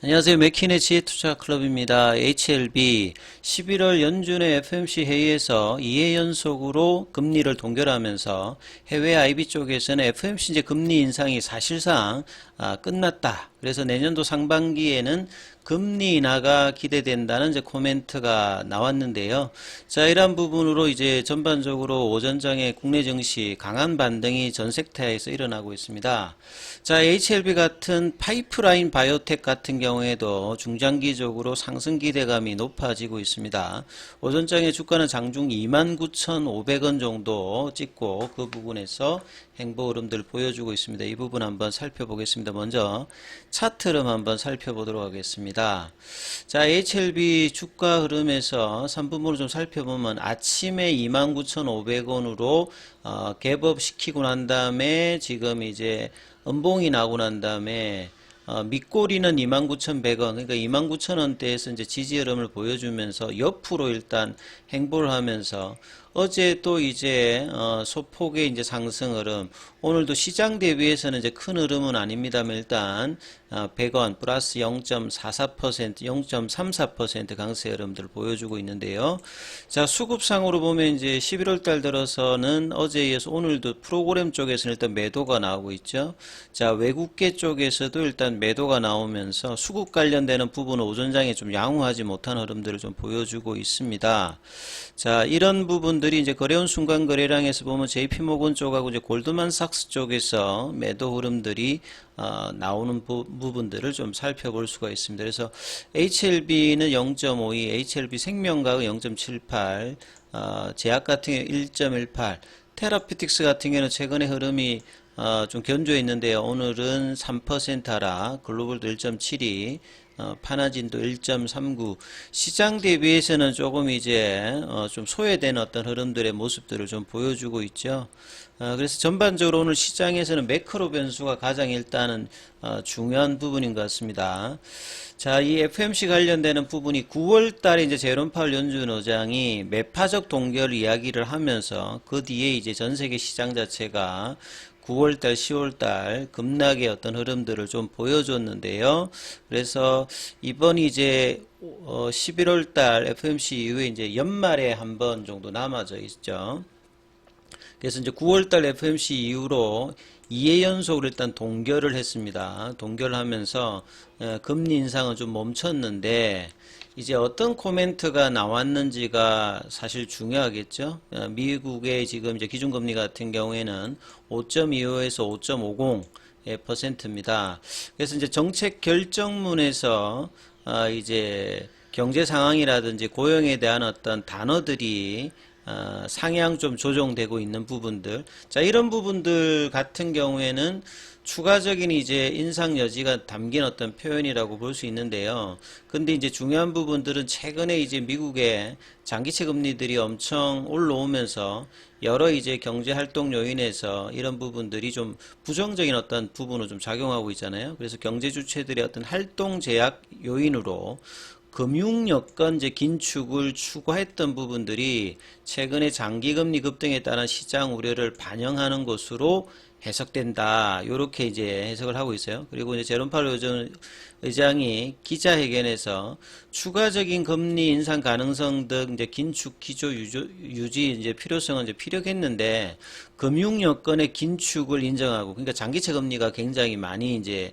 안녕하세요. 맥키네 지혜투자 클럽입니다. HLB 11월 연준의 FMC 회의에서 2회 연속으로 금리를 동결하면서 해외 IB 쪽에서는 FMC 이제 금리 인상이 사실상 아, 끝났다. 그래서 내년도 상반기에는 금리 인하가 기대된다는 이제 코멘트가 나왔는데요. 자, 이러한 부분으로 이제 전반적으로 오전장에 국내 증시 강한 반등이 전 섹터에서 일어나고 있습니다. 자, HLB 같은 파이프라인 바이오텍 같은 경우에도 중장기적으로 상승 기대감이 높아지고 있습니다. 오전장의 주가는 장중 29,500원 정도 찍고 그 부분에서 행보 흐름들 보여주고 있습니다. 이 부분 한번 살펴보겠습니다. 먼저 차트 흐름 한번 살펴보도록 하겠습니다. 자, HLB 주가 흐름에서 3분으로 좀 살펴보면 아침에 29,500원으로 어, 갭업 시키고 난 다음에 지금 이제 음봉이 나고 난 다음에 어, 밑꼬리는 29,100원, 그러니까 29,000원대에서 이제 지지 흐름을 보여주면서 옆으로 일단 행보를 하면서 어제 또 이제 어, 소폭의 이제 상승 흐름, 오늘도 시장 대비해서는 이제 큰 흐름은 아닙니다만 일단 어, 100원 플러스 0.44%, 0.34% 강세 흐름들을 보여주고 있는데요. 자, 수급상으로 보면 이제 11월 달 들어서는 어제에 이어서 오늘도 프로그램 쪽에서는 일단 매도가 나오고 있죠. 자, 외국계 쪽에서도 일단 매도가 나오면서 수급 관련되는 부분은 오전장에 좀 양호하지 못한 흐름들을 좀 보여주고 있습니다. 자, 이런 부분들 이 이제 거래원 순간 거래량에서 보면 JP모건 쪽하고 이제 골드만삭스 쪽에서 매도 흐름들이 어, 나오는 부, 부분들을 좀 살펴볼 수가 있습니다. 그래서 HLB는 0.52, HLB 생명과의 0.78, 어, 제약 같은 경우 1.18, 테라피틱스 같은 경우는 최근에 흐름이 어, 좀 견조해 있는데요. 오늘은 3% 하락, 글로벌도 1.72, 어, 파나진도 1.39 시장 대비해서는 조금 이제 어, 좀 소외된 어떤 흐름들의 모습들을 좀 보여주고 있죠. 어, 그래서 전반적으로 오늘 시장에서는 매크로 변수가 가장 일단은 어, 중요한 부분인 것 같습니다. 자, 이 FMC 관련되는 부분이 9월 달에 이제 제롬 파월 연준 의장이 매파적 동결 이야기를 하면서 그 뒤에 이제 전 세계 시장 자체가 9월달, 10월달 급락의 어떤 흐름들을 좀 보여줬는데요. 그래서 이번 이제 어 11월달 FMC 이후에 이제 연말에 한 번 정도 남아져 있죠. 그래서 이제 9월달 FMC 이후로 2회 연속으로 일단 동결을 했습니다. 동결하면서 어, 금리 인상은 좀 멈췄는데 이제 어떤 코멘트가 나왔는지가 사실 중요하겠죠. 어, 미국의 지금 이제 기준금리 같은 경우에는 5.25에서 5.50 퍼센트입니다. 그래서 이제 정책 결정문에서 어, 이제 경제 상황이라든지 고용에 대한 어떤 단어들이 어, 상향 좀 조정되고 있는 부분들. 자, 이런 부분들 같은 경우에는 추가적인 이제 인상 여지가 담긴 어떤 표현이라고 볼 수 있는데요. 근데 이제 중요한 부분들은 최근에 이제 미국의 장기채 금리들이 엄청 올라오면서 여러 이제 경제 활동 요인에서 이런 부분들이 좀 부정적인 어떤 부분을 좀 작용하고 있잖아요. 그래서 경제 주체들의 어떤 활동 제약 요인으로 금융 여건 이제 긴축을 추구했던 부분들이 최근에 장기 금리 급등에 따른 시장 우려를 반영하는 것으로 해석된다. 이렇게 이제 해석을 하고 있어요. 그리고 이제 제롬 파월 의장, 의장이 기자회견에서 추가적인 금리 인상 가능성 등 이제 긴축 기조 유지 이제 필요성은 이제 피력했는데 금융 여건의 긴축을 인정하고 그러니까 장기채 금리가 굉장히 많이 이제 예,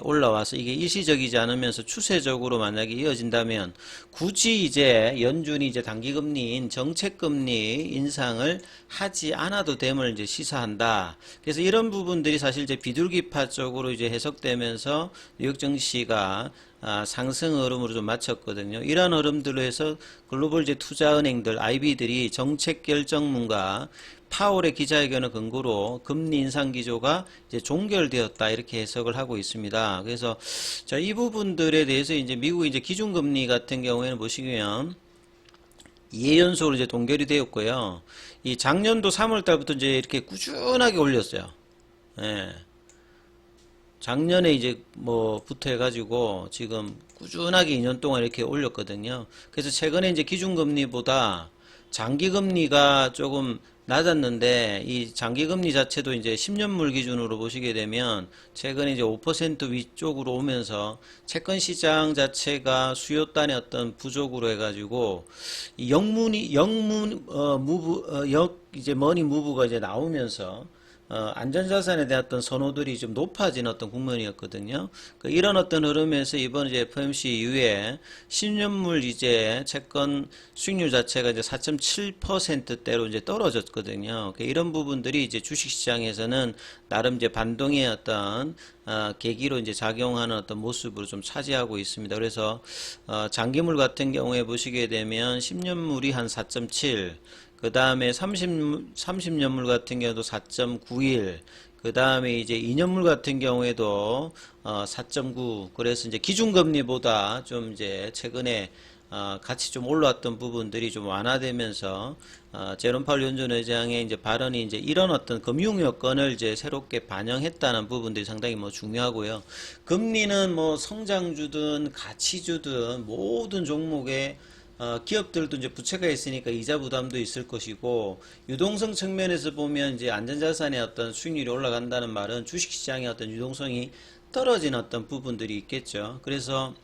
올라와서 이게 일시적이지 않으면서 추세적으로 만약에 이어진다면 굳이 이제 연준이 이제 단기금리인 정책금리 인상을 하지 않아도 됨을 이제 시사한다. 그래서 이런 부분들이 사실 이제 비둘기파 쪽으로 이제 해석되면서 뉴욕 증시가 아, 상승 흐름으로 좀 맞췄거든요. 이러한 흐름들로 해서 글로벌 이제 투자은행들, IB들이 정책 결정문과 파월의 기자회견을 근거로 금리 인상 기조가 이제 종결되었다 이렇게 해석을 하고 있습니다. 그래서 자, 이 부분들에 대해서 이제 미국 이제 기준금리 같은 경우에는 보시면 2회 연속으로 이제 동결이 되었고요. 이 작년도 3월 달부터 이제 이렇게 꾸준하게 올렸어요. 예. 작년에 이제 뭐부터 해가지고 지금 꾸준하게 2년 동안 이렇게 올렸거든요. 그래서 최근에 이제 기준금리보다 장기금리가 조금 낮았는데 이 장기 금리 자체도 이제 10년물 기준으로 보시게 되면 최근에 이제 5% 위쪽으로 오면서 채권 시장 자체가 수요단의 어떤 부족으로 해가지고 이 영문이 영문 어 무브 어 역 이제 머니 무브가 이제 나오면서 어, 안전자산에 대한 어떤 선호들이 좀 높아진 어떤 국면이었거든요. 그 이런 어떤 흐름에서 이번 이제 FMC 이후에 10년물 이제 채권 수익률 자체가 이제 4.7%대로 이제 떨어졌거든요. 그 이런 부분들이 이제 주식시장에서는 나름 이제 반동의 어떤 어, 계기로 이제 작용하는 어떤 모습으로 좀 차지하고 있습니다. 그래서 어, 장기물 같은 경우에 보시게 되면 10년물이 한 4.7, 그 다음에 30, 30년물 같은 경우도 4.91, 그 다음에 이제 2년물 같은 경우에도 어, 4.9, 그래서 이제 기준금리보다 좀 이제 최근에 어, 같이 좀 올라왔던 부분들이 좀 완화되면서 어, 제롬 파월 연준 의장의 이제 발언이 이제 이런 어떤 금융 여건을 이제 새롭게 반영했다는 부분들이 상당히 뭐 중요하고요. 금리는 뭐 성장주든 가치주든 모든 종목에 어, 기업들도 이제 부채가 있으니까 이자 부담도 있을 것이고 유동성 측면에서 보면 이제 안전자산의 어떤 수익률이 올라간다는 말은 주식시장의 어떤 유동성이 떨어진 어떤 부분들이 있겠죠. 그래서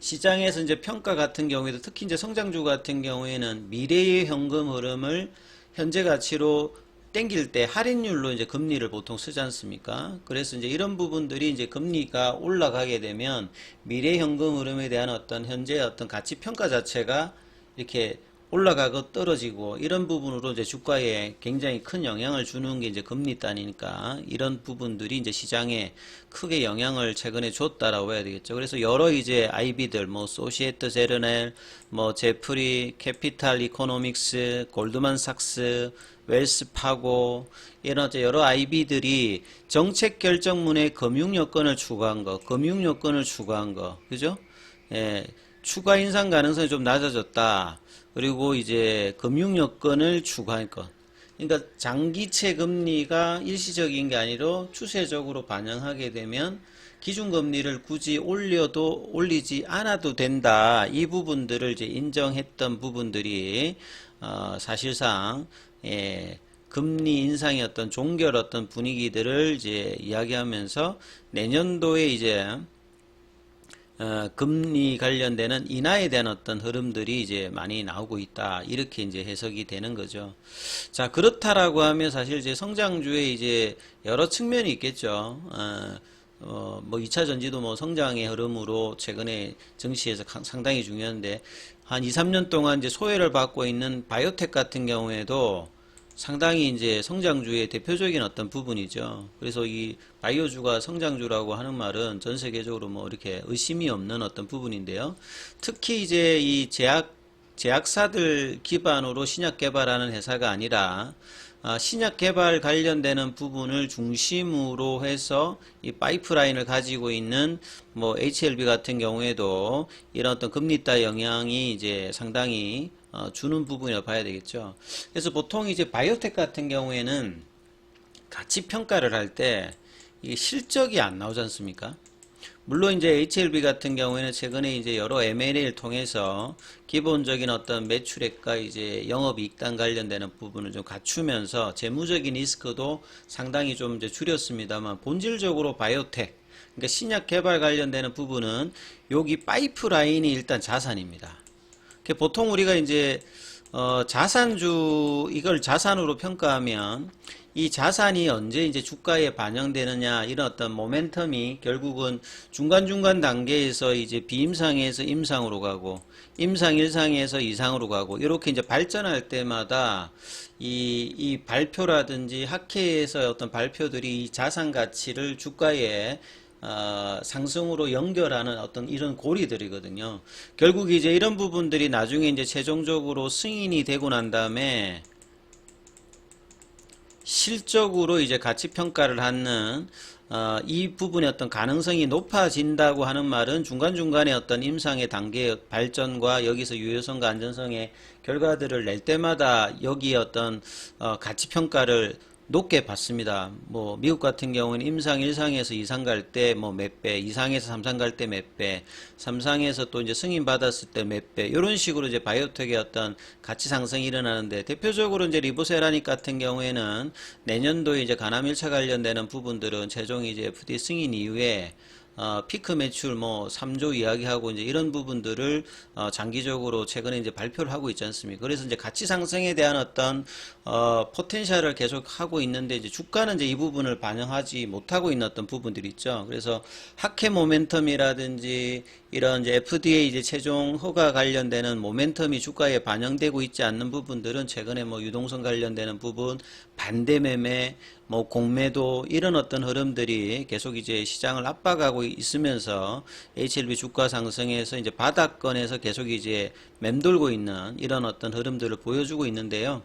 시장에서 이제 평가 같은 경우에도 특히 이제 성장주 같은 경우에는 미래의 현금 흐름을 현재 가치로 땡길 때 할인율로 이제 금리를 보통 쓰지 않습니까? 그래서 이제 이런 부분들이 이제 금리가 올라가게 되면 미래 현금 흐름에 대한 어떤 현재 어떤 가치 평가 자체가 이렇게 올라가고 떨어지고 이런 부분으로 이제 주가에 굉장히 큰 영향을 주는 게 이제 금리 단이니까 이런 부분들이 이제 시장에 크게 영향을 최근에 줬다라고 해야 되겠죠. 그래서 여러 이제 IB들 뭐 소시에트 제르넬, 뭐 제프리, 캐피탈 이코노믹스, 골드만삭스, 웰스파고 이런 여러 IB들이 정책 결정문에 금융 여건을 추가한 거, 금융 여건을 추가한 거, 그죠? 예, 추가 인상 가능성이 좀 낮아졌다. 그리고 이제 금융 여건을 추가할 것. 그러니까 장기채 금리가 일시적인 게 아니라 추세적으로 반영하게 되면 기준금리를 굳이 올려도 올리지 않아도 된다. 이 부분들을 이제 인정했던 부분들이 어, 사실상 예, 금리 인상의 어떤 종결 어떤 분위기들을 이제 이야기하면서 내년도에 이제 어, 금리 관련되는 인하에 대한 어떤 흐름들이 이제 많이 나오고 있다. 이렇게 이제 해석이 되는 거죠. 자, 그렇다라고 하면 사실 이제 성장주에 이제 여러 측면이 있겠죠. 어, 어, 뭐 2차 전지도 뭐 성장의 흐름으로 최근에 증시에서 강- 상당히 중요한데 한 2, 3년 동안 이제 소외를 받고 있는 바이오텍 같은 경우에도 상당히 이제 성장주의 대표적인 어떤 부분이죠. 그래서 이 바이오주가 성장주라고 하는 말은 전 세계적으로 뭐 이렇게 의심이 없는 어떤 부분인데요. 특히 이제 이 제약 제약사들 기반으로 신약 개발하는 회사가 아니라 아, 신약 개발 관련되는 부분을 중심으로 해서 이 파이프라인을 가지고 있는 뭐 HLB 같은 경우에도 이런 어떤 금리 따 영향이 이제 상당히 어, 주는 부분이라고 봐야 되겠죠. 그래서 보통 이제 바이오텍 같은 경우에는 가치 평가를 할 때 이게 실적이 안 나오지 않습니까? 물론 이제 HLB 같은 경우에는 최근에 이제 여러 M&A를 통해서 기본적인 어떤 매출액과 이제 영업이익단 관련되는 부분을 좀 갖추면서 재무적인 리스크도 상당히 좀 이제 줄였습니다만 본질적으로 바이오텍 그러니까 신약 개발 관련되는 부분은 여기 파이프라인이 일단 자산입니다. 그 보통 우리가 이제 어, 자산주 이걸 자산으로 평가하면 이 자산이 언제 이제 주가에 반영되느냐 이런 어떤 모멘텀이 결국은 중간중간 단계에서 이제 비임상에서 임상으로 가고 임상 일상에서 이상으로 가고 이렇게 이제 발전할 때마다 이, 이 발표라든지 학회에서 어떤 발표들이 이 자산 가치를 주가에 어, 상승으로 연결하는 어떤 이런 고리들이거든요. 결국 이제 이런 부분들이 나중에 이제 최종적으로 승인이 되고 난 다음에 실적으로 이제 가치 평가를 하는 어, 이 부분의 어떤 가능성이 높아진다고 하는 말은 중간중간에 어떤 임상의 단계 발전과 여기서 유효성과 안전성의 결과들을 낼 때마다 여기에 어떤 어, 가치 평가를 높게 받습니다. 뭐 미국 같은 경우는 임상 1상에서 2상 갈 때 뭐 몇 배, 2상에서 3상 갈 때 몇 배, 3상에서 또 이제 승인 받았을 때 몇 배, 이런 식으로 이제 바이오텍의 어떤 가치 상승이 일어나는데 대표적으로 이제 리보세라닉 같은 경우에는 내년도에 이제 간암 1차 관련되는 부분들은 최종 이제 FDA 승인 이후에 어, 피크 매출 뭐 3조 이야기하고 이제 이런 부분들을 어, 장기적으로 최근에 이제 발표를 하고 있지 않습니까? 그래서 이제 가치 상승에 대한 어떤 어, 포텐셜을 계속 하고 있는데 이제 주가는 이제 이 부분을 반영하지 못하고 있는 어떤 부분들이 있죠. 그래서 학회 모멘텀이라든지 이런 이제 FDA 이제 최종 허가 관련되는 모멘텀이 주가에 반영되고 있지 않는 부분들은 최근에 뭐 유동성 관련되는 부분, 반대 매매, 뭐 공매도 이런 어떤 흐름들이 계속 이제 시장을 압박하고 있으면서 HLB 주가 상승에서 이제 바닥권에서 계속 이제 맴돌고 있는 이런 어떤 흐름들을 보여주고 있는데요.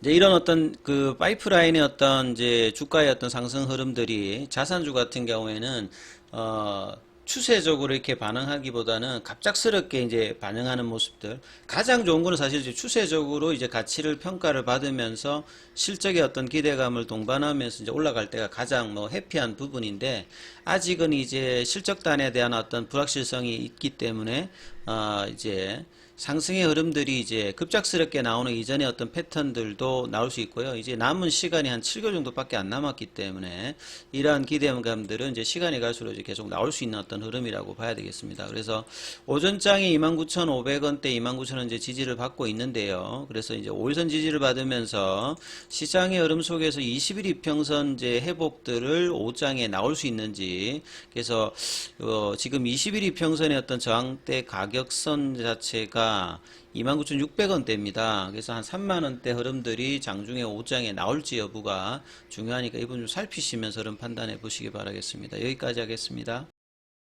이제 이런 어떤 그 파이프라인의 어떤 이제 주가의 어떤 상승 흐름들이 자산주 같은 경우에는 어 추세적으로 이렇게 반응하기보다는 갑작스럽게 이제 반응하는 모습들. 가장 좋은 거는 사실 이제 추세적으로 이제 가치를 평가를 받으면서 실적의 어떤 기대감을 동반하면서 이제 올라갈 때가 가장 뭐 해피한 부분인데 아직은 이제 실적단에 대한 어떤 불확실성이 있기 때문에 어 이제 상승의 흐름들이 이제 급작스럽게 나오는 이전의 어떤 패턴들도 나올 수 있고요. 이제 남은 시간이 한 7개월 정도밖에 안 남았기 때문에 이러한 기대감들은 이제 시간이 갈수록 이제 계속 나올 수 있는 어떤 흐름이라고 봐야 되겠습니다. 그래서 오전장이 29,500원대, 29,000원 이제 지지를 받고 있는데요. 그래서 이제 5일선 지지를 받으면서 시장의 흐름 속에서 21 이평선 이제 회복들을 오장에 나올 수 있는지 그래서 어 지금 21 이평선의 어떤 저항대 가격선 자체가 29,600원대입니다. 그래서 한 3만원대 흐름들이 장중에 5장에 나올지 여부가 중요하니까 이분 좀 살피시면서 흐름 판단해 보시기 바라겠습니다. 여기까지 하겠습니다.